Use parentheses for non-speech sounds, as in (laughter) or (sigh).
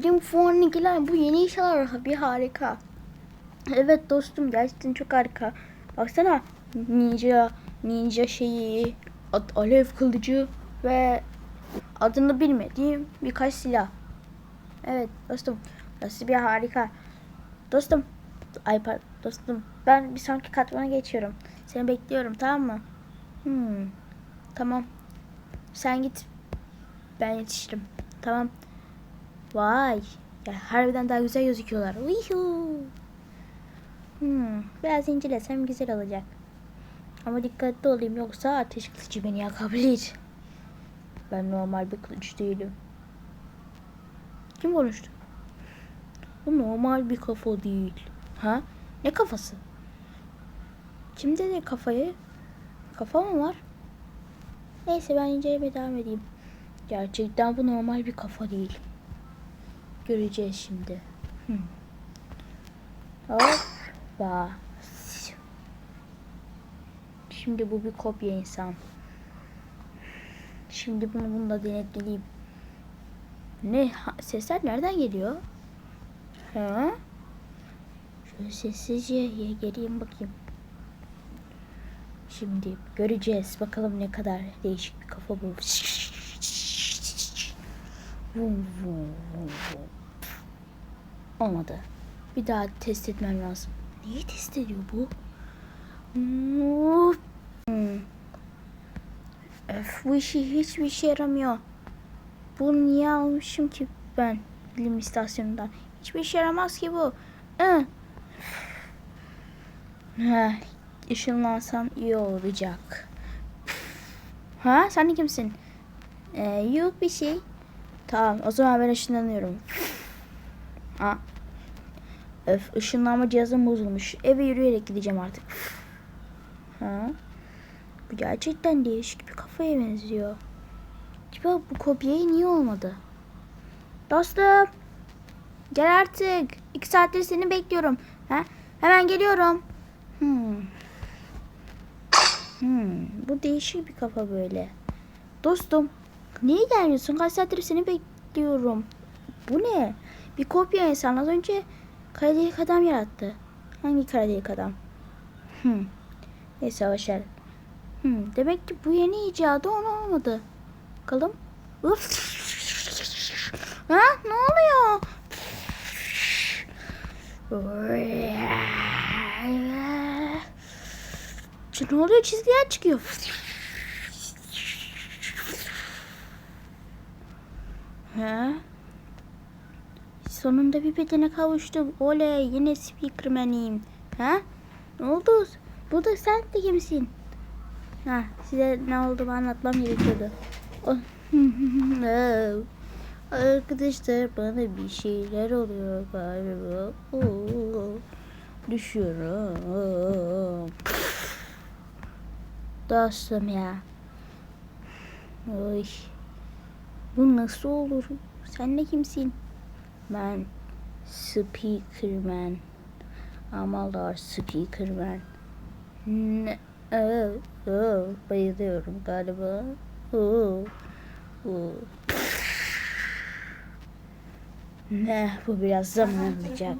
Bizim fuarındakiler bu yeni inşalar bir harika. Evet dostum gerçekten çok harika. Baksana ninja, ninja şeyi, alev kılıcı ve adını bilmediğim birkaç silah. Evet dostum burası bir harika. Dostum, ay dostum ben bir sonraki katmana geçiyorum. Seni bekliyorum tamam mı? Hmm, tamam. Sen git. Ben yetişirim. Tamam. Vay. Ya harbiden daha güzel gözüküyorlar. Uyhu. Hmm, biraz incelesem güzel olacak. Ama dikkatli olayım yoksa ateş kılıcı beni yakabilir. Ben normal bir kılıç değilim. Kim konuştu? Bu normal bir kafa değil. Ha? Ne kafası? Kim dedi kafayı? Kafa mı var? Neyse ben incelemeye devam edeyim. Gerçekten bu normal bir kafa değil. Göreceğiz şimdi. Hoppa. Şimdi bu bir kopya insan. Şimdi bunu bununla denetleyeyim. Ne? Ha- sesler nereden geliyor? Ha? Şöyle sessizce geleyim bakayım. Şimdi göreceğiz. Bakalım ne kadar değişik bir kafa bu. Vum, vum, vum, vum. Olmadı. Bir daha test etmem lazım. Niye test ediyor bu? Hmm. Öf, bu işi hiçbir işe yaramıyor. Bunu niye almışım ki ben bilim istasyonundan? Hiçbir işe yaramaz ki bu. Hı. Heh, iyi olacak. Ha sen kimsin? Ee, yok bir şey. Tamam o zaman ben ışınlanıyorum. Ha. Öf ışınlanma cihazım bozulmuş. Eve yürüyerek gideceğim artık. Ha. Bu gerçekten değişik bir kafaya benziyor. Acaba bu kopyayı niye olmadı? Dostum. Gel artık. İki saattir seni bekliyorum. Ha? Hemen geliyorum. Hmm. Hmm. Bu değişik bir kafa böyle. Dostum. Niye gelmiyorsun? Kaç saattir seni bekliyorum. Bu ne? Bir kopya insan. Az önce kara delik adam yarattı. Hangi kara delik adam? Hmm. Neyse boşver. Hmm. Demek ki bu yeni icadı onu olmadı. Bakalım. Uf. Ha? Ne oluyor? Ne oluyor? Çizgiler çıkıyor. Ha? Sonunda bir bedene kavuştum. Oley yine Speakerman'iyim. Ha? Ne oldu? Bu da sen de kimsin? Ha, size ne olduğumu anlatmam gerekiyordu. O- (laughs) Arkadaşlar bana bir şeyler oluyor galiba. Oo, düşüyorum. Dostum ya. Oy. Bu nasıl olur? Sen de kimsin? Ben Speakerman. Amallar Speakerman. Ne? Oh, oh, bayılıyorum galiba. Oh, oh. Ne? Bu biraz zaman alacak.